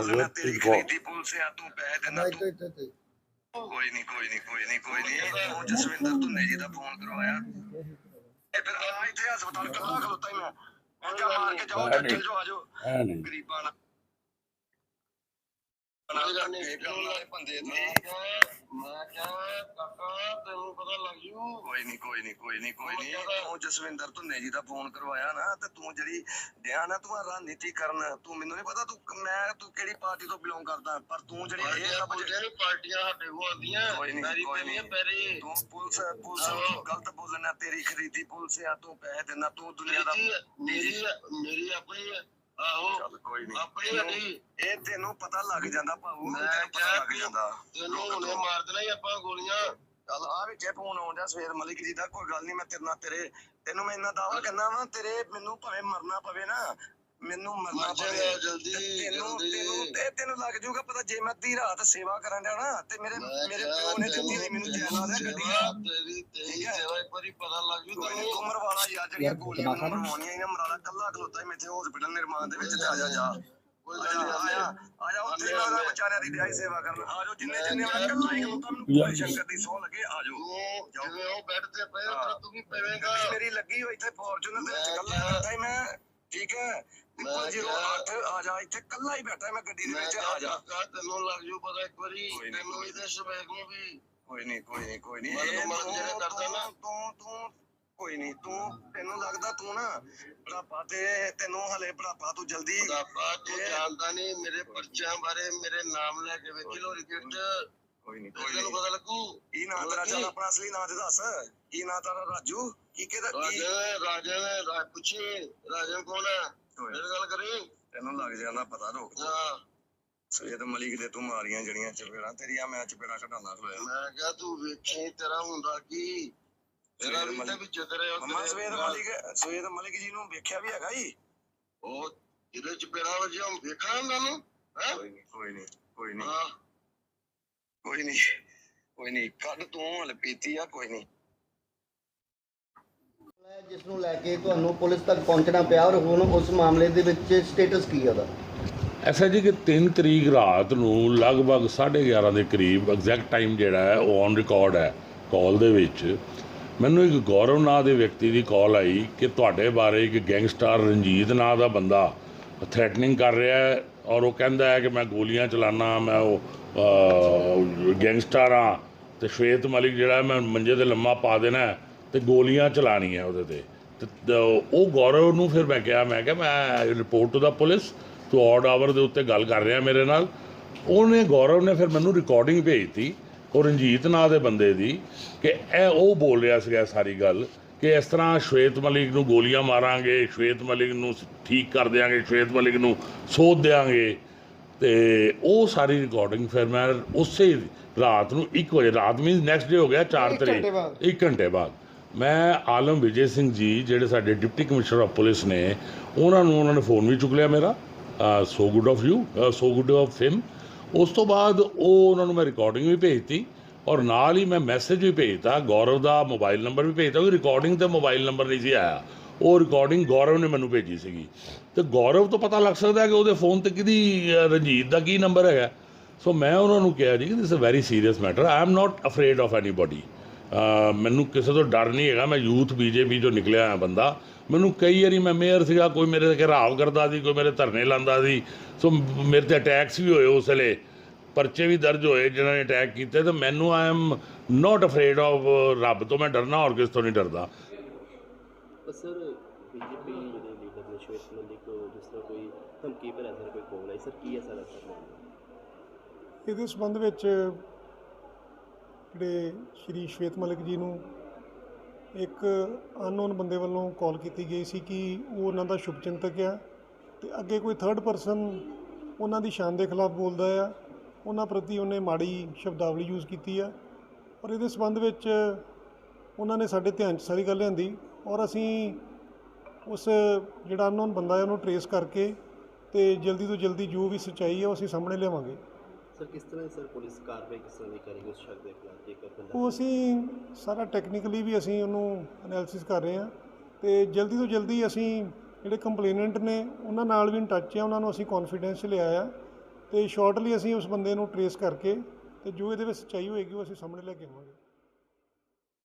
ਬੋਲਣਾ ਤੇਰੀ ਖਰੀਦੀ ਪੁਲਿਸ ਆ ਤੂੰ ਪੈਸੇ ਦੇਣਾ ਤੂੰ ਕੋਈ ਨਹੀਂ ਕੋਈ ਨਹੀਂ ਕੋਈ ਨਹੀਂ ਕੋਈ ਨਹੀਂ। ਤੂੰ ਜਸਵਿੰਦਰ ਧੁੰਨੇ ਜੀ ਦਾ ਫੋਨ ਕਰਵਾਇਆ। ਇਹ ਫਿਰ ਆ ਇੱਥੇ ਹਸਪਤਾਲ ਕੱਲਾ ਖਲੋਤਾ ਹੀ ਮੈਂ। ਮੈਂ ਕਿਹਾ ਮਾਰ ਕੇ ਜਾਓ ਚੱਲ ਜਾਓ ਆ ਜਾਓ। ਹੈ ਨਹੀਂ। ਗਰੀਬਾਂ ਨਾਲ। ਬੰਦੇ ਨੇ ਮੈਂ ਕਿਹਾ ਕਾਕਾ ਕੋਈ ਨਹੀਂ ਕੋਈ ਨਹੀਂ ਕੋਈ ਨਹੀਂ ਕੋਈ ਨਹੀਂ ਤੂੰ ਜਸਵਿੰਦਰ ਧੁੰਨੇ ਜੀ ਦਾ ਫੋਨ ਕਰਵਾਇਆ ਨਾ ਤੇ ਤੂੰ ਜਿਹੜੀ ਡਿਆ ਨਾ ਤੂੰ ਆਹ ਰਣਨੀਤੀ ਕਰਨ ਤੂੰ ਮੈਨੂੰ ਨਹੀਂ ਪਤਾ ਤੂੰ ਮੈਂ ਤੂੰ ਕਿਹੜੀ ਪਾਰਟੀ ਤੋਂ ਬਿਲੋਂਗ ਕਰਦਾ ਪਰ ਤੂੰ ਜਿਹੜੀ ਇਹ ਸਭ ਨੇ ਪਾਰਟੀਆਂ ਸਾਡੇ ਕੋਲ ਆਉਂਦੀਆਂ ਕੋਈ ਨੀ, ਪੈਰੀ ਕੋਈ ਪੈਰੀਆਂ ਨੀ। ਪੈਰੀ। ਤੂੰ ਪੁਲਿਸ ਪੁਲਿਸ ਨੂੰ ਗਲਤ ਬੋਲਣਾ ਤੇਰੀ ਖਰੀਦੀ ਪੁਲਿਸ ਆ ਤੂੰ ਪੈਸੇ ਦੇਣਾ ਤੂੰ ਦੁਨੀਆ ਦਾ ਮੇਰੀ ਮੇਰੀ ਆਪਣੀ। ਆਹੋ ਕੋਈ ਨਹੀਂ ਆਪਣੀ ਹੱਡੀ ਇਹ ਤੈਨੂੰ ਪਤਾ ਲੱਗ ਜਾਂਦਾ ਭਾਊ ਤੈਨੂੰ ਪਤਾ ਲੱਗ ਜਾਂਦਾ। ਤੈਨੂੰ ਹੁਣੇ ਮਾਰ ਦੇਣਾ ਹੀ ਆਪਾਂ ਗੋਲੀਆਂ। ਵਿੱਚ ਫੋਨ ਆਉਂਦਾ ਸਵੇਰ ਮਲਿਕ ਜੀ ਦਾ ਕੋਈ ਗੱਲ ਨਹੀਂ ਮੈਂ ਤੇਰੇ ਨਾਲ ਤੇਰੇ ਤੈਨੂੰ ਮੈਂ ਇੰਨਾ ਦਾਵਾ ਕਰਨਾ ਵਾ ਤੇਰੇ ਮੈਨੂੰ ਭਾਵੇਂ ਮਰਨਾ ਪਵੇ ਨਾ ਮੈਨੂੰ ਮਰਨਾ ਮਰ ਪਵੇ। ਜਲਦੀ, ਤੈਨੂੰ। ਤੈਨੂੰ ਤੇ ਤੈਨੂੰ ਲੱਗ ਜਾਊਗਾ ਪਤਾ ਜੇ ਮੈਂ ਅੱਧੀ ਰਾਤ ਸੇਵਾ ਕਰਨ ਨਾ ਤੇ ਮੇਰੇ ਮੇਰੇ ਪਿਓ ਨੇ ਦਿੱਤੀ ਨਹੀਂ ਮੈਨੂੰ ਜਾਇਦਾਦ ਹੈ ਗੱਡੀ ਤੇਰੀ ਤੇਰੀ। ਸੇਵਾ ਇੱਕ ਵਾਰੀ ਪਤਾ ਲੱਗ ਜੂ ਤੈਨੂੰ ਉਮਰ ਵਾਲਾ ਯਾਰ ਜਿਹੜੀਆਂ ਗੋਲੀਆਂ ਮਰਵਾਉਣੀਆਂ ਇਹਨਾਂ ਮਰਾਲਾ ਕੱਲਾ ਖਲੋਤਾ ਹੀ ਮੈਂ ਇੱਥੇ ਹਸਪੀਟਲ ਨਿਰਮਾਣ ਦੇ ਵਿੱਚ ਤੇ ਆ ਜਾ ਜਾ। ਕੋਈ ਆ ਗੱਲ ਜਾ ਨਹੀਂ ਆ ਜਾ ਆ ਜਾ ਉੱਥੇ ਮੈਂ ਉਹਦਾ ਵਿਚਾਰਿਆਂ ਦੀ ਵਿਆਹੀ ਸੇਵਾ ਕਰਨ। ਆ ਜਾਓ ਜਿੰਨੇ ਜਿੰਨੇ ਉਹਨਾਂ ਕੱਲਾ ਹੀ ਖਲੋਤਾ ਮੈਨੂੰ ਕੋਈ ਸ਼ੰਕਰ ਦੀ ਸੌ ਲੱਗੇ ਆ ਜਾਓ। ਜਿਵੇਂ ਉਹ ਬੈੱਡ ਤੇ ਪਏ। ਉੱਥੇ ਤੂੰ ਵੀ ਪਵੇਂਗਾ। ਮੇਰੀ ਲੱਗੀ ਹੋਈ ਇੱਥੇ ਫੋਰਚੂਨਰ ਦੇ ਵਿੱਚ ਕਿਹਾ- ਬੈਠਾ ਹੀ ਮੈਂ ਠੀਕ ਹੈ? ਮੈਂ 008 ਆ ਜਾ ਇੱਥੇ ਕੱਲਾ ਹੀ ਬੈਠਾ ਮੈਂ ਗੱਡੀ ਦੇ ਵਿੱਚ ਆ ਜਾ। ਤੈਨੂੰ ਲੱਗ ਜੂ ਪਤਾ ਇੱਕ ਵਾਰੀ ਤੈਨੂੰ ਤੇ ਸ਼ਬੈਕ ਨੂੰ ਵੀ। ਕੋਈ ਨਹੀਂ ਕੋਈ ਨਹੀਂ ਕੋਈ ਨਹੀਂ। ਮਤਲਬ ਜਿਹੜਾ ਕਰਦਾ ਨਾ। ਤੂੰ ਤੂੰ ਕੋਈ ਨਹੀਂ ਤੂੰ ਤੈਨੂੰ ਲੱਗਦਾ ਤੂੰ ਨਾ ਬੁਢਾਪਾ ਤੇ ਤੈਨੂੰ ਹਲੇ ਬੁਢਾਪਾ ਤੂੰ ਜਲਦੀ ਬਾਪਾ ਤੂੰ ਜਾਣਦਾ ਨਹੀਂ ਮੇਰੇ ਪਰਚਿਆਂ ਬਾਰੇ ਮੇਰੇ ਨਾਮ ਲੈ ਕੇ ਵੇਖੀ ਲੋ ਰਿਕਟ ਕੋਈ ਨਹੀਂ ਕੋਈ ਨਹੀਂ। ਪਤਾ ਲੱਗੂ? ਨਾਂ ਤੇਰਾ ਚੱਲ ਆਪਣਾ ਅਸਲੀ ਨਾਂ ਤੇ ਦੱਸ। ਕੀ ਨਾਂ ਤੇਰਾ ਰਾਜੂ? ਕੀ ਕਿਹਦਾ ਕੀ ਰਾਜਨ ਰਾਜਨ ਰਾਜ ਪੁੱਛੀ। ਰਾਜਨ ਕੌਣ ਹੈ? ਮੇਰੇ ਗੱਲ ਕਰੀ। ਤੈਨੂੰ ਲੱਗ ਜਾਂਦਾ ਪਤਾ ਰੋਕ ਹਾਂ। ਸਵੇਦ ਮਲਿਕ ਦੇ ਤੂੰ ਮਾਰੀਆਂ ਜਿਹੜੀਆਂ ਚਪੇੜਾਂ। ਤੇਰੀਆਂ ਮੈਂ ਚਪੇੜਾਂ ਕਢਾਉਂਦਾ ਖਲੋਇਆ। ਮੈਂ ਕਿਹਾ ਤੂੰ ਵੇਖੀ ਤੇਰਾ ਹੁੰਦਾ ਕੀ? ਤੇਰਾ ਵੀ ਤੇ ਵਿੱਚ ਤੇਰੇ ਮਮਾ ਸਵੇਦ ਮਲਿਕ ਸਵੇਦ ਮਲਿਕ ਜੀ ਨੂੰ ਵੇਖਿਆ ਵੀ ਹੈਗਾ ਜੀ? ਉਹ ਜਿਹਦੇ ਚ ਪੇੜਾ ਵਜਿਆ ਉਹ ਵੇਖਣਾ ਉਹਨਾਂ? ਨੂੰ ਹੈ? ਕੋਈ ਨਹੀਂ ਕੋਈ ਨਹੀਂ ਕੋਈ ਨਹੀਂ। ਹਾਂ। ਕੋਈ ਨਹੀਂ। ਕੋਈ ਨਹੀਂ ਕੱਢ ਤੂੰ ਹਲ ਪੀਤੀ ਆ ਕੋਈ ਨਹੀਂ ਜਿਸ ਨੂੰ ਲੈ ਕੇ ਤੁਹਾਨੂੰ ਪੁਲਿਸ ਤੱਕ ਪਹੁੰਚਣਾ ਪਿਆ ਔਰ ਹੁਣ ਉਸ ਮਾਮਲੇ ਦੇ ਵਿੱਚ ਸਟੇਟਸ ਕੀ ਹੈ ਉਹਦਾ? ਐਸਾ ਜੀ ਕਿ 3 ਤਰੀਕ ਰਾਤ ਨੂੰ ਲਗਭਗ 11:30 ਦੇ ਕਰੀਬ ਐਗਜ਼ੈਕਟ ਟਾਈਮ ਜਿਹੜਾ ਹੈ ਉਹ ਔਨ ਰਿਕਾਰਡ ਹੈ ਕਾਲ ਦੇ ਵਿੱਚ। ਮੈਨੂੰ ਇੱਕ ਗੌਰਵ ਨਾਂ ਦੇ ਵਿਅਕਤੀ ਦੀ ਕਾਲ ਆਈ ਕਿ ਤੁਹਾਡੇ ਬਾਰੇ ਇੱਕ ਗੈਂਗਸਟਰ ਰਣਜੀਤ ਨਾਂ ਦਾ ਬੰਦਾ ਥ੍ਰੈਟਨਿੰਗ ਕਰ ਰਿਹਾ ਹੈ ਔਰ ਉਹ ਕਹਿੰਦਾ ਹੈ ਕਿ ਮੈਂ ਗੋਲੀਆਂ ਚਲਾਨਾ ਮੈਂ ਉਹ ਗੈਂਗਸਟਰ ਆ ਤੇ ਸ਼ਵੇਤ ਮਲਿਕ ਜਿਹੜਾ ਮੈਂ ਮੰਜੇ ਤੇ ਲੰਮਾ ਪਾ ਦੇਣਾ ਹੈ ਤੇ ਗੋਲੀਆਂ ਚਲਾਣੀਆਂ ਉਹਦੇ ਤੇ। ਤੇ, ਤ- ਉਹ ਗੌਰਵ ਨੂੰ ਫਿਰ ਮੈਂ ਕਿਹਾ ਮੈਂ ਕਿਹਾ, ਮੈਂ ਰਿਪੋਰਟ ਟੂ ਦਾ ਪੁਲਿਸ ਤੂੰ ਆਡ ਆਵਰ ਦੇ ਉੱਤੇ ਗੱਲ ਕਰ ਰਿਹਾ ਮੇਰੇ ਨਾਲ। ਉਹਨੇ, ਗੌਰਵ ਨੇ ਫਿਰ ਮੈਨੂੰ ਰਿਕਾਰਡਿੰਗ ਭੇਜਤੀ ਉਹ ਰਣਜੀਤ ਨਾਂ ਦੇ ਬੰਦੇ ਦੀ ਕਿ ਇਹ ਉਹ ਬੋਲ ਰਿਹਾ ਸੀਗਾ ਸਾਰੀ ਗੱਲ ਕਿ ਇਸ ਤਰ੍ਹਾਂ ਸ਼ਵੇਤ ਮਲਿਕ ਨੂੰ ਗੋਲੀਆਂ ਮਾਰਾਂਗੇ, ਸ਼ਵੇਤ ਮਲਿਕ ਨੂੰ ਠੀਕ ਕਰ ਦਿਆਂਗੇ, ਸ਼ਵੇਤ ਮਲਿਕ ਨੂੰ ਸੋਧ ਦਿਆਂਗੇ। ਤੇ ਉਹ ਸਾਰੀ ਰਿਕਾਰਡਿੰਗ ਫਿਰ ਮੈਂ ਉਸੇ ਰਾਤ ਨੂੰ 1 ਵਜੇ ਰਾਤ ਮੀਨਸ ਨੈਕਸਟ ਡੇ ਹੋ ਗਿਆ 4 ਇੱਕ ਤਰੀਕ। ਘੰਟੇ ਬਾਅਦ। 1 ਘੰਟੇ ਬਾਅਦ। ਮੈਂ ਆਲਮ ਵਿਜੇ ਸਿੰਘ ਜੀ ਜਿਹੜੇ ਸਾਡੇ ਡਿਪਟੀ ਕਮਿਸ਼ਨਰ ਆਫ ਪੁਲਿਸ ਨੇ ਉਹਨਾਂ ਨੂੰ ਉਹਨਾਂ ਨੇ ਫੋਨ ਵੀ ਚੁੱਕ ਲਿਆ ਮੇਰਾ so good of you so good of him ਉਸ ਤੋਂ ਬਾਅਦ ਉਹ ਉਹਨਾਂ ਨੂੰ ਮੈਂ ਰਿਕਾਰਡਿੰਗ ਵੀ ਭੇਜਤੀ ਔਰ ਨਾਲ ਹੀ ਮੈਂ ਮੈਸੇਜ ਵੀ ਭੇਜਤਾ। ਗੌਰਵ ਦਾ ਮੋਬਾਈਲ ਨੰਬਰ ਵੀ ਭੇਜਤਾ ਉਹ ਰਿਕਾਰਡਿੰਗ ਤੇ ਮੋਬਾਈਲ ਨੰਬਰ ਨਹੀਂ ਸੀ ਆਇਆ। ਉਹ ਰਿਕਾਰਡਿੰਗ ਗੌਰਵ ਨੇ ਮੈਨੂੰ ਭੇਜੀ ਸੀਗੀ। ਤੇ ਗੌਰਵ ਤੋਂ ਪਤਾ ਲੱਗ ਸਕਦਾ ਕਿ ਉਹਦੇ ਫੋਨ ਤੇ ਕਿਹਦੀ ਰਣਜੀਤ ਦਾ ਕੀ ਨੰਬਰ ਹੈਗਾ। ਸੋ ਮੈਂ ਉਹਨਾਂ ਨੂੰ ਕਿਹਾ ਜੀ ਕਿ this a very serious matter I am not afraid of anybody ਮੈਨੂੰ ਕਿਸੇ ਤੋਂ ਡਰ ਨਹੀਂ ਹੈਗਾ। ਮੈਂ ਯੂਥ ਬੀਜੇਪੀ ਚੋਂ ਨਿਕਲਿਆ ਹੋਇਆ ਬੰਦਾ। ਮੈਨੂੰ ਕਈ ਵਾਰੀ ਮੈਂ ਮੇਅਰ ਸੀਗਾ, ਕੋਈ ਮੇਰੇ ਤੇ ਘਰਾਵ ਕਰਦਾ ਸੀ, ਕੋਈ ਮੇਰੇ ਧਰਨੇ ਲਾਉਂਦਾ ਸੀ। ਸੋ ਮੇਰੇ ਤੇ ਅਟੈਕਸ ਵੀ ਹੋਏ ਉਸ ਵੇਲੇ। ਪਰਚੇ ਵੀ ਦਰਜ ਹੋਏ ਜਿਨ੍ਹਾਂ ਨੇ ਅਟੈਕ ਕੀਤੇ। ਤੇ ਮੈਨੂੰ I am not afraid of ਰੱਬ ਤੋਂ ਮੈਂ ਡਰਨਾ ਹੋਰ ਕਿਸ ਤੋਂ ਨਹੀਂ ਡਰਦਾ। ਪਰ ਸਰ ਬੀਜੇਪੀ ਜਿਹੜੇ ਲੀਡਰ ਨੇ ਸ਼ਵੇਤ ਮਲਿਕ ਨੂੰ ਜਿਸ ਤਰ੍ਹਾਂ ਕੋਈ ਧਮਕੀ ਭਰਿਆ ਸਰ ਕੋਈ ਕੋਲ ਆਈ? ਸਰ ਕੀ ਹੈ ਸਾਰਾ ਸਰ? ਮਾਮਲਾ ਇਹਦੇ ਸੰਬੰਧ ਵਿੱਚ ਜਿਹੜੇ ਸ਼੍ਰੀ ਸ਼ਵੇਤ ਮਲਿਕ ਜੀ ਨੂੰ ਇੱਕ ਅਨਨੋਨ ਬੰਦੇ ਵੱਲੋਂ ਕਾਲ ਕੀਤੀ ਗਈ ਸੀ ਕਿ ਉਹ ਉਹਨਾਂ ਦਾ ਸ਼ੁਭਚਿੰਤਕ ਆ ਤੇ ਅੱਗੇ ਕੋਈ ਥਰਡ ਪਰਸਨ ਉਹਨਾਂ ਦੀ ਸ਼ਾਨ ਦੇ ਖਿਲਾਫ ਬੋਲਦਾ ਆ। ਉਹਨਾਂ ਪ੍ਰਤੀ ਉਹਨੇ ਮਾੜੀ ਸ਼ਬਦਾਵਲੀ ਯੂਜ਼ ਕੀਤੀ ਆ। ਔਰ ਇਹਦੇ ਸੰਬੰਧ ਵਿੱਚ ਉਹਨਾਂ ਨੇ ਸਾਡੇ ਧਿਆਨ 'ਚ ਸਾਰੀ ਗੱਲ ਲਿਆਂਦੀ ਔਰ ਅਸੀਂ ਉਸ ਜਿਹੜਾ ਅਨਨੋਨ ਬੰਦਾ ਹੈ ਉਹਨੂੰ ਟਰੇਸ ਕਰਕੇ ਤੇ ਜਲਦੀ ਤੋਂ ਜਲਦੀ ਜੋ ਵੀ ਸੱਚਾਈ ਹੈ ਉਹ ਅਸੀਂ ਸਾਹਮਣੇ ਲਿਆਵਾਂਗੇ। ਸਰ ਕਿਸ ਤਰ੍ਹਾਂ ਸਰ ਪੁਲਿਸ ਕਾਰਵਾਈ ਕਿਸ ਤਰ੍ਹਾਂ ਦੀ ਕਰੇਗੀ ਉਸ ਸ਼ਖਸ ਦੇ ਖਿਲਾਫ? ਜੇਕਰ ਬੰਦਾ ਉਹ ਅਸੀਂ ਸਾਰਾ ਟੈਕਨੀਕਲੀ ਵੀ ਅਸੀਂ ਉਹਨੂੰ ਐਨਾਲਿਸਿਸ ਕਰ ਰਹੇ ਹਾਂ ਤੇ ਜਲਦੀ ਤੋਂ ਜਲਦੀ ਅਸੀਂ ਜਿਹੜੇ ਕੰਪਲੇਨੈਂਟ ਨੇ ਉਹਨਾਂ ਨਾਲ ਵੀ ਇਨ ਟੱਚ ਆ ਉਹਨਾਂ ਨੂੰ ਅਸੀਂ ਕੌਨਫੀਡੈਂਸ ਲਿਆ ਆ ਤੇ ਸ਼ਾਰਟਲੀ ਅਸੀਂ ਉਸ ਬੰਦੇ ਨੂੰ ਟਰੇਸ ਕਰਕੇ ਤੇ ਜੋ ਇਹਦੇ ਵਿੱਚ ਸੱਚਾਈ ਹੋਏਗੀ ਉਹ ਅਸੀਂ ਸਾਹਮਣੇ ਲੈ ਕੇ ਆਵਾਂਗੇ।